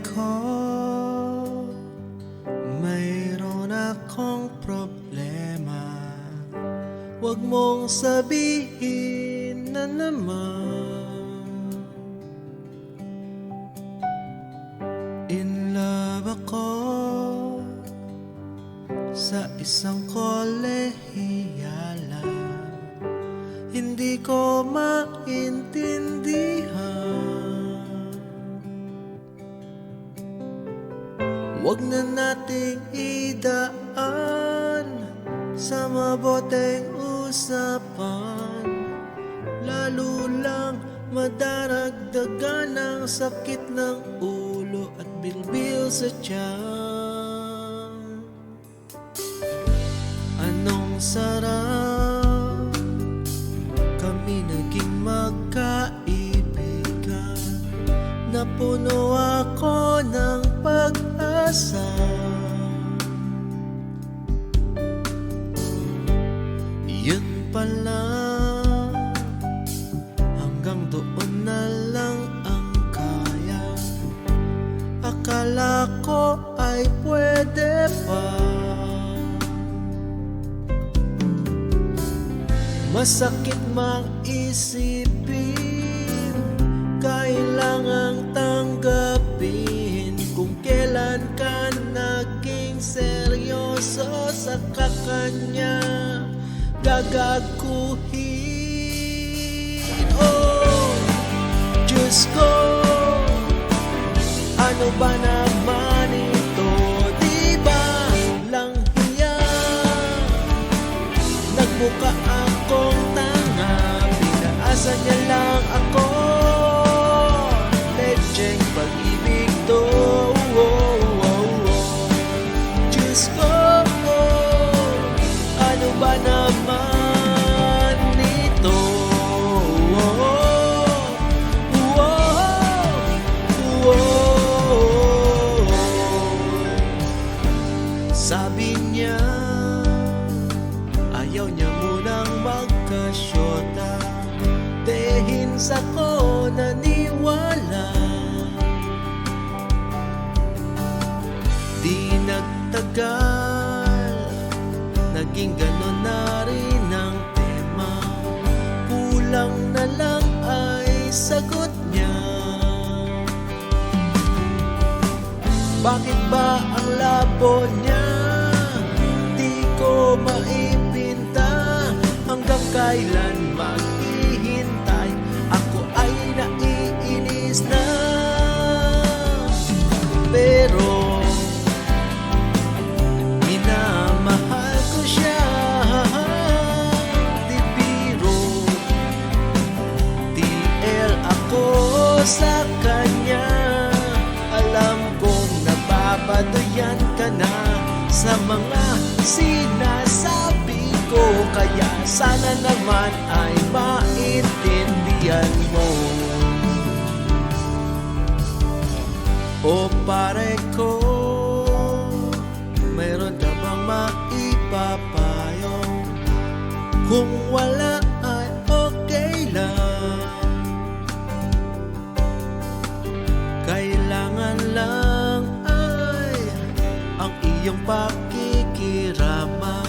ko Mayroon akong problema. Huwag mong sabihin na naman. In love ako Sa isang kolehiyala Hindi ko maintindihan Huwag na nating idaan sa maboteng usapan. Lalo lang madaragdagan ang sakit ng ulo at bilbil sa tiyan. Anong sarap kami naging magkaibigan. Napuno ako ng pag-asa Yun Hanggang doon lang ang kaya. Akala ay pwede pa. Masakit mang isipin Gagaguhin Oh, Diyos ko Ano ba naman ito? Di ba lang hiya? Nagbuka akong tanga Pinaasa niya lang ako Dehin sa ko naniwala. Di nagtagal Naging ganon na rin ang tema. Kulang na lang ay sagot niya. Bakit ba ang labo niya? Di ko maipinta Hanggang kailan sa kanya. Alam kong nababadoyan ka na Sa mga sinasabi ko. Kaya sana naman ay maintindihan mo. O pare ko Mayroon ka bang maipapayo? Kung wala iyong pakikiraman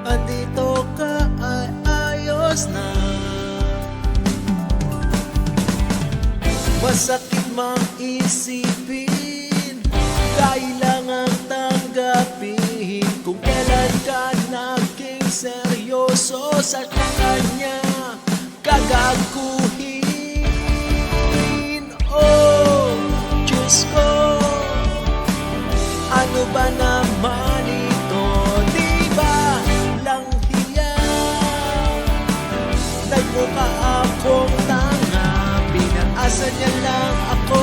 Andito ka ay ayos na. Masakit mang isipin Kailangan tanggapin Kung kailan ka naging seryoso sa kanya. Gagaguhin Nagmukha akong tanga Pinaasa niya lang ako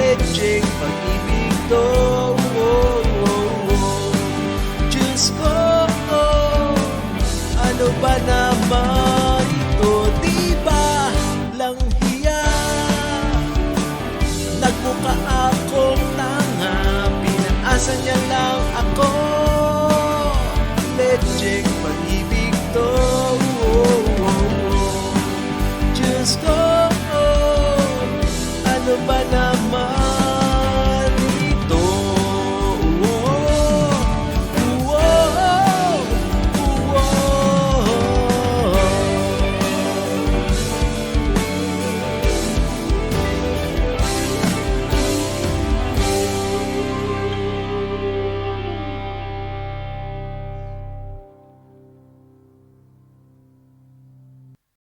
Lecheng pag-ibig to oh, oh, oh. Diyos ko Ano ba naman ito? Di ba lang hiya? Nagmukha akong tanga Pinaasa niya lang ako Lecheng